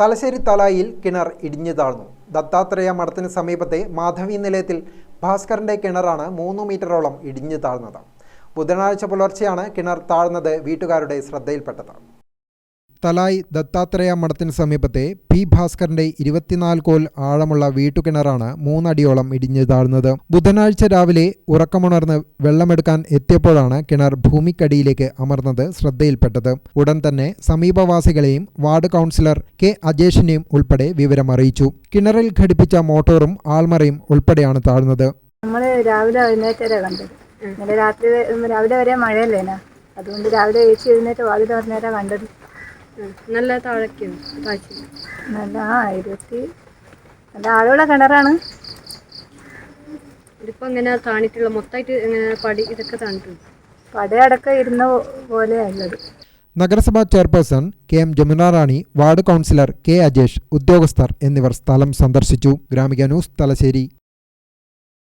തലശ്ശേരി തലായിൽ കിണർ ഇടിഞ്ഞു താഴ്ന്നു. ദത്താത്രേയ മഠത്തിന് സമീപത്തെ മാധവി നിലയത്തിൽ ഭാസ്കറിന്റെ കിണറാണ് മൂന്ന് മീറ്ററോളം ഇടിഞ്ഞു താഴ്ന്നത്. ബുധനാഴ്ച പുലർച്ചെയാണ് കിണർ താഴ്ന്നത് വീട്ടുകാരുടെ ശ്രദ്ധയിൽപ്പെട്ടത്. തലായ് ദത്താത്രേയ മഠത്തിന് സമീപത്തെ പി ഭാസ്കറിന്റെ ഇരുപത്തിനാല് കോൽ ആഴമുള്ള വീട്ടുകിണറാണ് മൂന്നടിയോളം ഇടിഞ്ഞു താഴ്ന്നത്. ബുധനാഴ്ച രാവിലെ ഉറക്കമുണർന്ന് വെള്ളമെടുക്കാൻ എത്തിയപ്പോഴാണ് കിണർ ഭൂമിക്കടിയിലേക്ക് അമർന്നത് ശ്രദ്ധയിൽപ്പെട്ടത്. ഉടൻ തന്നെ സമീപവാസികളെയും വാർഡ് കൗൺസിലർ കെ അജേഷിനെയും ഉൾപ്പെടെ വിവരം അറിയിച്ചു. കിണറിൽ ഘടിപ്പിച്ച മോട്ടോറും ആൾമറയും ഉൾപ്പെടെയാണ് താഴ്ന്നത്. നമ്മൾ രാവിലെ രാവിലെ വരെ മഴയല്ലേനാ? അതുകൊണ്ട് രാവിലെ ഏച്ചി എഴുന്നേറ്റ് വാതിൽ തുറന്നേരാ കണ്ടത്. നല്ല താഴ്ച നല്ല ആയിരത്തി നല്ല ആഴമുള്ള കിണറാണ്. ഇതിപ്പോ ഇങ്ങനെ താണിട്ടുള്ള മൊത്തമായിട്ട് ഇങ്ങനെ പടി ഇതൊക്കെ താണിട്ടുണ്ട്. പടയടക്കം ഇരുന്ന പോലെയല്ലത് നഗരസഭാ chairperson K M Jamuna Rani ward councillor K Ajesh ഉദ്യോഗസ്ഥർ എന്നിവർ സ്ഥലം സന്ദർശിച്ചു. ഗ്രാമിക ന്യൂസ് തലശ്ശേരി.